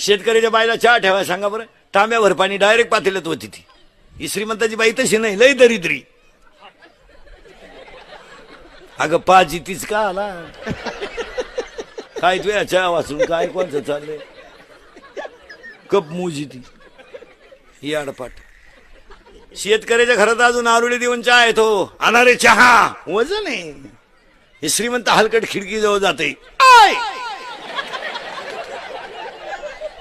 शेतकऱ्याच्या बाईला चहा ठेवाय सांगा बरं. तांब्यावर पाणी डायरेक्ट पातेल्यात होती ती ही श्रीमंताची बाई तशी नाही लय दरिद्री. अगं पाच तीच का आला? काय तुया चहा वाचून काय कोणचं चाललंय? कप मुजी ती. ही आडपाट. शेतकऱ्याच्या घरात अजून आरुळी देऊन चहा येतो. अनारे चहा. वजन आहे. हे श्रीमंत हलकट खिडकी जवळ जाते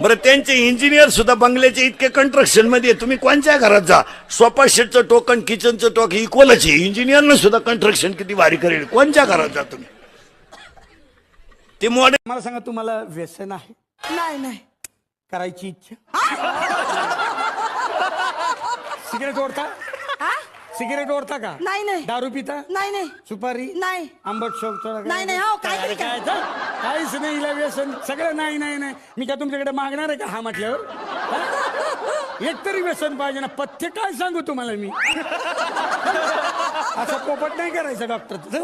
बरं त्यांचे इंजिनियर सुद्धा बंगल्याचे इतके कंस्ट्रक्शनमध्ये आहे. तुम्ही कोणत्या घरात जा? सोफा शेटचं टोक आणि किचनचं टोक इक्वलच आहे. इंजिनियरनं सुद्धा कंस्ट्रक्शन किती भारी करेल. कोणत्या घरात जा तुम्ही? ते मॉडेल मला सांगा तुम्हाला व्यसन आहे? नाही नाही. करायची इच्छा? सिगरेट ओढता? हा? सिगरेट ओढता का? नाही नाही. दारू पिता? नाही नाही. सुपारी? नाही. आंबट शोक थोडा नाही, नाही, हो, काय काय? काहीच नाही हिला व्यसन. सगळं नाही नाही नाही. मी काय तुमच्याकडे मागणार आहे का हा म्हटल्यावर? हा? एक तरी व्यसन पाहिजे ना. पथ्य काय सांगू तुम्हाला मी? असं पोपट नाही करायचं डॉक्टर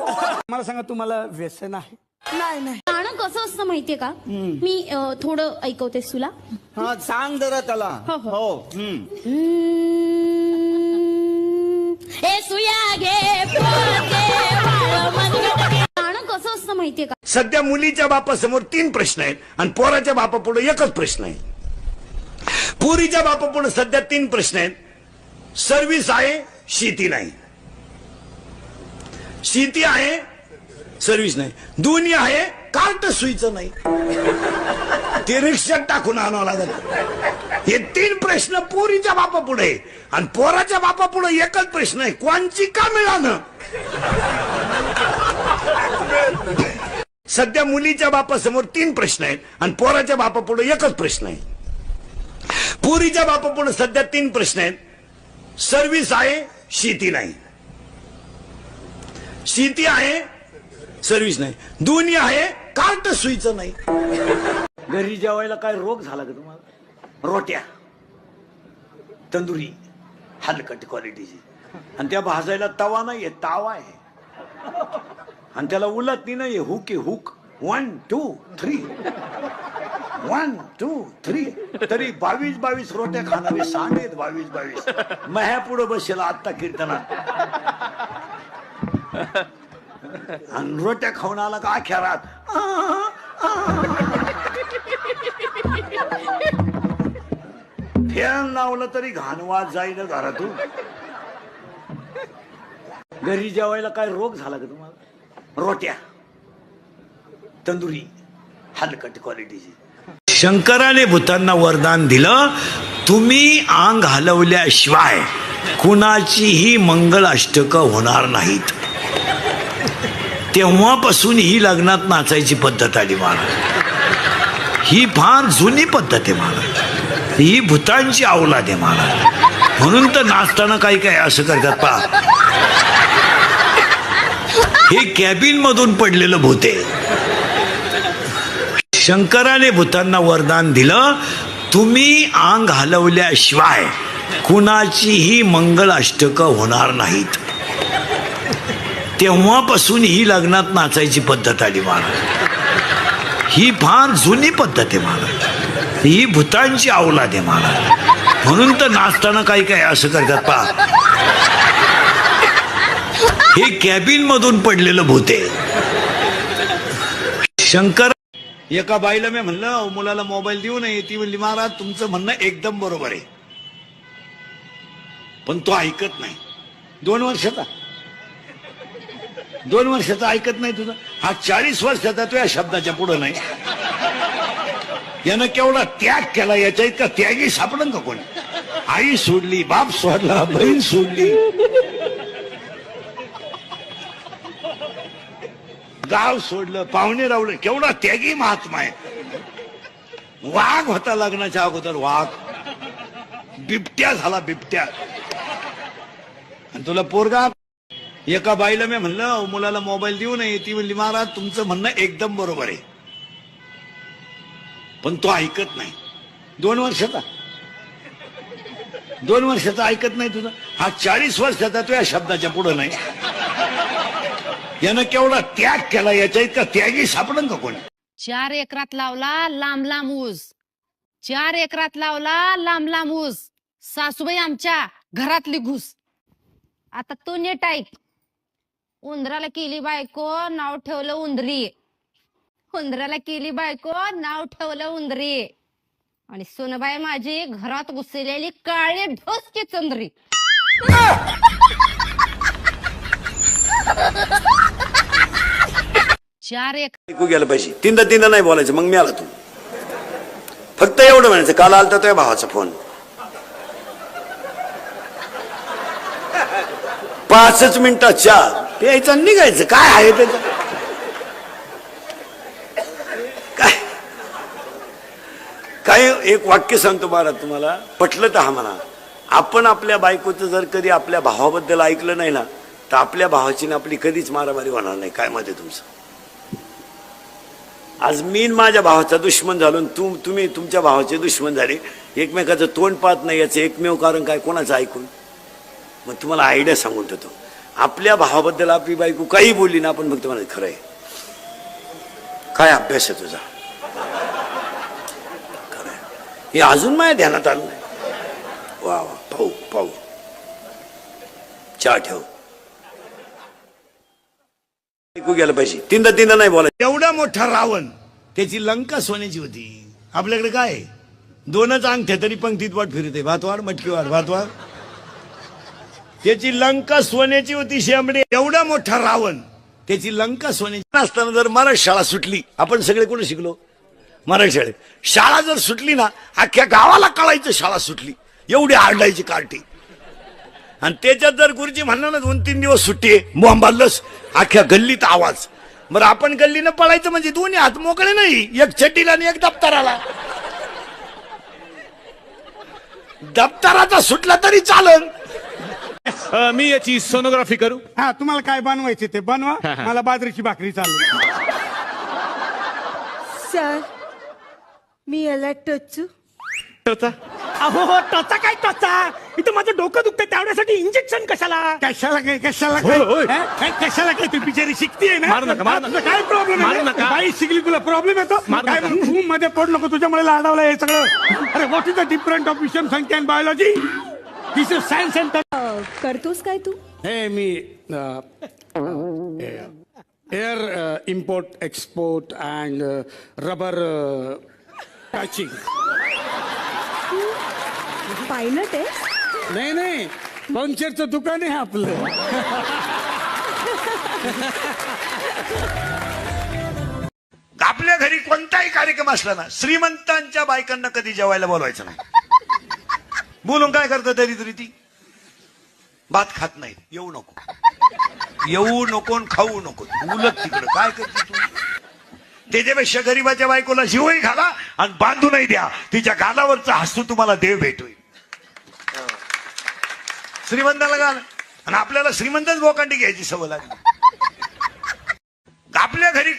मला सांगा तुम्हाला व्यसन आहे? नाही नाही. गाणं कसं असतं माहितीये का? मी अ, थोडं ऐकवतेस तुला. हा सांग जरा त्याला. हो, हो. हो हम्म. कसं असतं माहितीये का? सध्या मुलीच्या बापासमोर तीन प्रश्न आहेत आणि पोराच्या बापापुढे एकच प्रश्न आहे. पुरीच्या बापापुढे सध्या तीन प्रश्न आहेत. सर्व्हिस आहे शेती नाही. शेती आहे सर्व्हिस नाही. दोन्ही आहे कार्ट सुईचं नाही. ते रिक्षात टाकून आणावं लागत हे तीन प्रश्न पोरीच्या बापा पुढे आणि पोराच्या बापापुढे एकच प्रश्न आहे. कोणची का मिळालं? सध्या मुलीच्या बापासमोर तीन प्रश्न आहेत आणि पोराच्या बापा पुढे एकच प्रश्न आहे. पुरीच्या बापापुढे सध्या तीन प्रश्न आहेत. सर्व्हिस आहे शेती नाही. शेती आहे सर्व्हिस नाही. दोन्ही आहे कार्ट सुईचं नाही. घरी जेवायला काय रोग झाला का तुम्हाला? रोट्या तंदुरी हलकट क्वालिटीची. आणि त्या भाजायला तवा नाहीये तावा आहे. आणि त्याला उलट नाही हुक आहे hook. One two three one two three तरी बावीस बावीस रोट्या खाणारे सांगेत बावीस बावीस. मह्या पुढे बसेल आत्ता कीर्तनात. आणि रोट्या खाऊन आला का अखेरात फॅन लावलं तरी घाणवाद जाईल घरातून. घरी जेवायला काय रोग झाला का तुम्हाला? रोट्या तंदुरी हलकट क्वालिटीची. शंकराने भूतांना वरदान दिलं तुम्ही अंग हलवल्याशिवाय कुणाचीही मंगल अष्टक होणार नाहीत. तेव्हापासून ही लग्नात नाचायची पद्धत आली महाराज ही फार जुनी पद्धत आहे महाराज ही भूतांची आवला आहे महाराज. म्हणून तर नाचताना काही काय असं करतात पहा. हे कॅबिन मधून पडलेलं भूत आहे. शंकराने भूतांना वरदान दिलं तुम्ही अंग हलवल्याशिवाय कुणाचीही मंगल अष्टक होणार नाहीत. तेव्हापासून ही लग्नात नाचायची पद्धत आली महाराज. ही फार जुनी पद्धत आहे महाराज. ही भूतांची आवला आहे मला. म्हणून तर नाचताना काही काय असं करतात पा हे कॅबिन मधून पडलेलं भूत आहे. शंकर एका बाईला मी म्हणलं मुलाला मोबाईल देऊ नये. ती म्हणली महाराज तुमचं म्हणणं एकदम बरोबर आहे. पण तो ऐकत नाही. दोन वर्षाचा. दोन वर्षाचा ऐकत नाही तुझा. हा चाळीस वर्षाचा तो या शब्दाच्या पुढे नाही. यानं केवढा त्याग केला याच्या इतका त्यागी सापडन का कोणी? आई सोडली बाप सोडला बहीण सोडली. गाव सोडलं पाहुणे रावलं केवढा त्यागी महात्मा आहे. वाघ होता लग्नाच्या अगोदर वाघ. बिबट्या झाला बिबट्या. आणि तुला पोरगा एका बाईला मी म्हणलं मुलाला मोबाईल देऊ नये. ती म्हणली महाराज तुमचं म्हणणं एकदम बरोबर आहे. पण तो ऐकत नाही. दोन वर्षाचा दोन वर्षाचा ऐकत नाही तुझा. हा चाळीस वर्षाचा तो या शब्दाच्या पुढे नाही. यानं केवढा त्याग केला याच्या इतका त्यागी सापडन का कोणी? चार एकरात लावला लांब लांब ऊस. चार एकरात लावला लांब लांब ऊस. सासूबाई आमच्या घरातली घुस. आता तो नीट ऐक. उंदराला केली बायको नाव ठेवलं उंदरी. पंधराला केली बायको नाव ठेवलं उंदरी. आणि सोनबाई माझी घरात घुसलेली काळी ढोसकी चंद्री. चार एक. ऐकू गेलं पाहिजे. तीनदा तीनदा नाही बोलायचं मग मी आला तू. फक्त एवढं म्हणायचं काल आलता तुझ्या भावाचा फोन. पाचच मिनिटात चार प्यायचं निघायचं. काय आहे त्याचं काय काय एक वाक्य सांगतो महाराज तुम्हाला. पटलं तर हा म्हणा. आपण आपल्या बायकोचं जर कधी आपल्या भावाबद्दल ऐकलं नाही ना तर आपल्या भावाची ना आपली कधीच मारामारी होणार नाही. काय मत आहे तुमचं? आज मी माझ्या भावाचा दुश्मन झालो आणि तू तुम्ही तुमच्या भावाचे दुश्मन झाले. एकमेकाचं तोंड पाहत नाही याचं एकमेव कारण काय कोणाचं ऐकून? मग तुम्हाला आयडिया सांगून ठेवतो आपल्या भावाबद्दल आपली बायको काही बोलली ना आपण फक्त मला खरं आहे. काय अभ्यास आहे तुझा खरं आहे. हे अजून माझ्या ध्यानात आलं नाही. वा वा पाहू पाहू. चहा ठेव. ऐकू गेलं पाहिजे. तीनदा तीनदा नाही बोलायचं. एवढा मोठा रावण त्याची लंका सोन्याची होती. आपल्याकडे काय? दोनच अंगठ्या तरी पंक्तीत वाट फिरते. भातवाड मटकीवाड भातवाड त्याची लंका सोन्याची होती शेंबडे. एवढा मोठा रावण त्याची लंका सोन्याची. असताना जर मराठी शाळा सुटली आपण सगळे कोणी शिकलो? मराठी शाळेत. शाळा जर सुटली ना अख्ख्या गावाला कळायचं शाळा सुटली. एवढी आरडायची कार्टी. आणि त्याच्यात जर गुरुजी म्हणणार ना दोन तीन दिवस सुट्टी आहे मोहम्मदलस अख्ख्या गल्लीत आवाज. बरं आपण गल्लीनं पळायचं म्हणजे दोन्ही हात मोकळे नाही. एक चड्डीला आणि एक दप्तराला. दप्तराचा सुटला तरी चालन. अ, मी याची सोनोग्राफी करू? हा तुम्हाला काय बनवायचे ते बनवा. मला बाजरीची भाकरी चालू. सर मी याला टचू होता. अहो हो टचा काय टचा इथं माझं डोकं दुखतं त्यावेळेसाठी इंजेक्शन कशाला कशाला काय कशाला काय होय, होय. हा? काय कशाला काय तू बिचारी शिकतीये ना मारू नका, मारू नका. तुला काय प्रॉब्लेम मारू आहे नका. बाई शिकली तुला प्रॉब्लेम येतो मारू काय नका. तू मध्ये पड नको तुझ्यामुळे लाडावलं हे सगळं अरे what is the different of विषम संख्या and biology this is science centre करतोस काय तू हे मी air import export and rubber patching pilot आहे? नाही नाही. पंक्चरचं दुकान आहे आपलं. आपल्या घरी कोणताही कार्यक्रम असला ना श्रीमंतांच्या बायकांना कधी जेवायला बोलवायचं नाही. बोलून काय करतं तरी तरी ती? भात खात नाही. येऊ नको. येऊ नको आणि खाऊ नको. उलट तिकडं. काय करते तू? त्याच्यापेक्षा गरीबाच्या बायकोला जीवही घाला आणि बांधूनही द्या. तिच्या गालावरचं हसू तुम्हाला देव भेटोय श्रीमंताला घाल आणि आपल्याला श्रीमंतच बोकांडी घ्यायची सवय लागली. आपल्या घरी